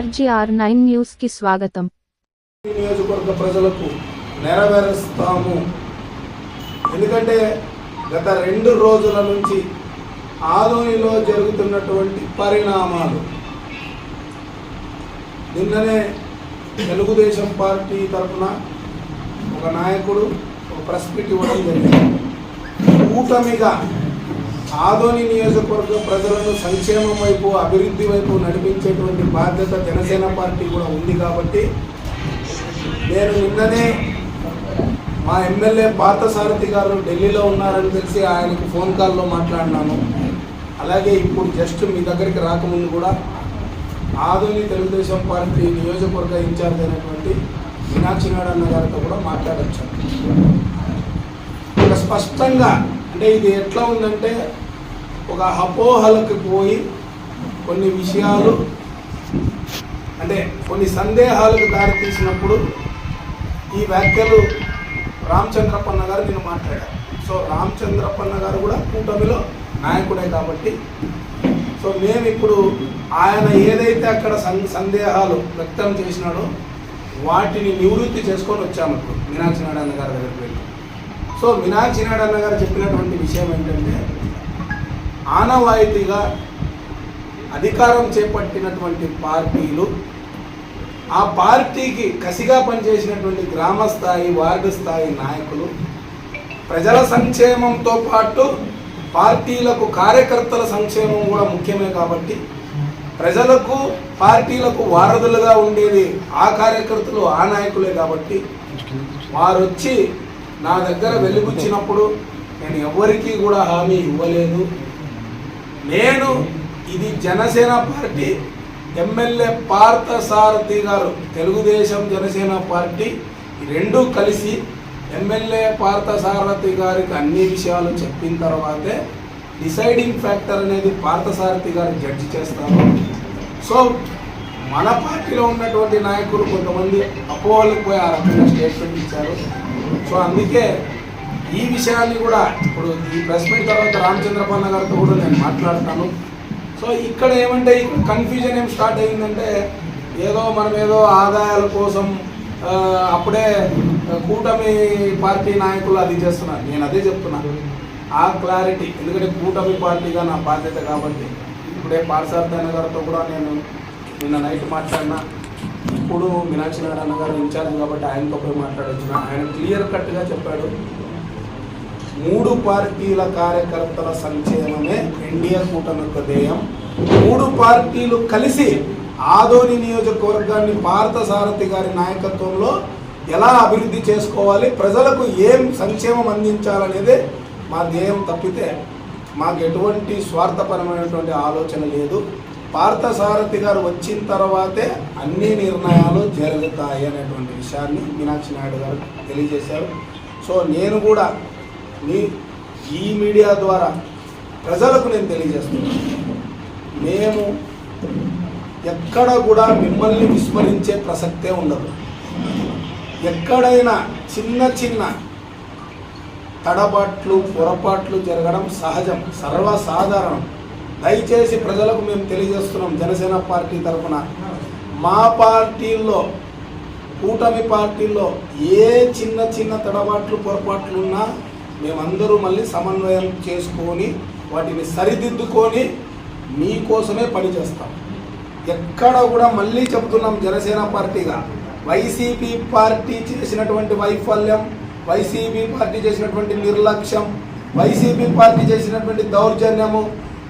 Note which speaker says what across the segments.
Speaker 1: RGR nine న్యూస్కి స్వాగతం
Speaker 2: నియోజకవర్గ ప్రజలకు నెరవేరుస్తాము. ఎందుకంటే గత రెండు రోజుల నుంచి ఆదోనిలో జరుగుతున్నటువంటి పరిణామాలు. నిన్ననే తెలుగుదేశం పార్టీ తరఫున ఒక నాయకుడు ఒక ప్రెస్ మీట్ ఇవ్వడం జరిగింది. కూటమిగా ఆదోని నియోజకవర్గ ప్రజలను సంక్షేమం వైపు అభివృద్ధి వైపు నడిపించేటువంటి బాధ్యత జనసేన పార్టీ కూడా ఉంది కాబట్టి నేను నిన్ననే మా ఎమ్మెల్యే పార్థసారథి గారు ఢిల్లీలో ఉన్నారని తెలిసి ఆయనకు ఫోన్ కాల్లో మాట్లాడినాను. అలాగే ఇప్పుడు జస్ట్ మీ దగ్గరికి రాకముందు కూడా ఆధునిక తెలుగుదేశం పార్టీ నియోజకవర్గ ఇన్ఛార్జ్ అయినటువంటి మీనాక్షి నాయుడు గారితో కూడా మాట్లాడచ్చు ఒక స్పష్టంగా అంటే ఇది ఎట్లా ఉందంటే ఒక అపోహలకు పోయి కొన్ని విషయాలు అంటే కొన్ని సందేహాలకు దారితీసినప్పుడు ఈ వ్యాఖ్యలు రామచంద్రపన్న గారు నేను మాట్లాడారు. సో రామచంద్రపన్న గారు కూడా కూటమిలో నాయకుడే కాబట్టి సో మేము ఇప్పుడు ఆయన ఏదైతే అక్కడ సం- సందేహాలు వ్యక్తం చేసినాడో వాటిని నివృత్తి చేసుకొని వచ్చాము ఇప్పుడు. మీనాక్షి నారాయణ గారి దగ్గరికి వెళ్ళి. సో మీనాక్షి నాయుడు గారు చెప్పినటువంటి విషయం ఏంటంటే ఆనవాయితీగా అధికారం చేపట్టినటువంటి పార్టీలు ఆ పార్టీకి కసిగా పనిచేసినటువంటి గ్రామ స్థాయి వార్డు స్థాయి నాయకులు ప్రజల సంక్షేమంతో పాటు పార్టీలకు కార్యకర్తల సంక్షేమం కూడా ముఖ్యమే కాబట్టి ప్రజలకు పార్టీలకు వారధులుగా ఉండేది ఆ కార్యకర్తలు ఆ నాయకులే కాబట్టి వారు వచ్చి నా దగ్గర వెలుగుచ్చినప్పుడు నేను ఎవరికీ కూడా హామీ ఇవ్వలేదు. నేను ఇది జనసేన పార్టీ ఎమ్మెల్యే పార్థ సారథి గారు తెలుగుదేశం జనసేన పార్టీ రెండు రెండూ కలిసి ఎమ్మెల్యే పార్థ సారథి గారికి అన్ని విషయాలు చెప్పిన తర్వాతే డిసైడింగ్ ఫ్యాక్టర్ అనేది పార్థ సారథి గారు జడ్జి చేస్తారు. సో మన పార్టీలో ఉన్నటువంటి నాయకులు కొంతమంది అపోహలకు పోయి ఆ రకంగా స్టేట్మెంట్ ఇచ్చారు. సో అందుకే ఈ విషయాన్ని కూడా ఇప్పుడు ఈ ప్రెస్ మీట్ తర్వాత రామచంద్రపన్న గారితో కూడా నేను మాట్లాడతాను. సో ఇక్కడ ఏమంటే ఇక్కడ కన్ఫ్యూజన్ ఏం స్టార్ట్ అయిందంటే ఏదో మనం ఏదో ఆదాయాల కోసం అప్పుడే కూటమి పార్టీ నాయకులు అది చేస్తున్నారు. నేను అదే చెప్తున్నాను ఆ క్లారిటీ ఎందుకంటే కూటమి పార్టీగా నా బాధ్యత కాబట్టి ఇప్పుడే పార్సార్థన గారితో కూడా నేను నిన్న నైట్ మాట్లాడినా. ఇప్పుడు మీనాక్షి నారాయణ గారు ఇన్ఛార్జ్ కాబట్టి ఆయనతో పోయి మాట్లాడొచ్చిన? ఆయన క్లియర్ కట్గా చెప్పాడు. మూడు పార్టీల కార్యకర్తల సంక్షేమమే ఎన్డీఏ కూటమి యొక్క ధ్యేయం. మూడు పార్టీలు కలిసి ఆదోని నియోజకవర్గాన్ని భారత సారథి గారి నాయకత్వంలో ఎలా అభివృద్ధి చేసుకోవాలి ప్రజలకు ఏం సంక్షేమం అందించాలనేదే మా ధ్యేయం తప్పితే మాకు ఎటువంటి స్వార్థపరమైనటువంటి ఆలోచన లేదు. పార్థసారథి సారథి గారు వచ్చిన తర్వాతే అన్ని నిర్ణయాలు జరుగుతాయి అనేటువంటి విషయాన్ని మీనాక్షి నాయుడు గారు తెలియజేశారు. సో నేను కూడా మీ ఈ మీడియా ద్వారా ప్రజలకు నేను తెలియజేస్తున్నాను. మేము ఎక్కడ కూడా మిమ్మల్ని విస్మరించే ప్రసక్తే ఉండదు. ఎక్కడైనా చిన్న చిన్న తడబాట్లు పొరపాట్లు జరగడం సహజం సర్వసాధారణం. దయచేసి ప్రజలకు మేము తెలియజేస్తున్నాం జనసేన పార్టీ తరఫున. మా పార్టీల్లో కూటమి పార్టీల్లో ఏ చిన్న చిన్న తడబాట్లు పొరపాట్లు ఉన్నా మేమందరూ మళ్ళీ సమన్వయం చేసుకొని వాటిని సరిదిద్దుకొని మీకోసమే పనిచేస్తాం. ఎక్కడ కూడా మళ్ళీ చెబుతున్నాం జనసేన పార్టీగా. వైసీపీ పార్టీ చేసినటువంటి వైఫల్యం వైసీపీ పార్టీ చేసినటువంటి నిర్లక్ష్యం వైసీపీ పార్టీ చేసినటువంటి దౌర్జన్యము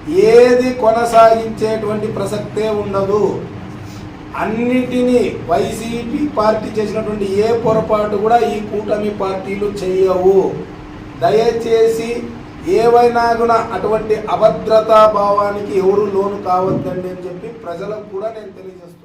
Speaker 2: ఏది కొనసాగించేటువంటి ప్రసక్తే ఉండదు. అన్నిటినీ వైసీపీ పార్టీ చేసినటువంటి ఏ పొరపాటు కూడా ఈ కూటమి పార్టీలు చేయవు దయచేసి ఏవైనా కూడా అటువంటి అభద్రతా భావానికి ఎవరు లోను కావద్దండి అని చెప్పి ప్రజలకు కూడా నేను తెలియజేస్తున్నాను.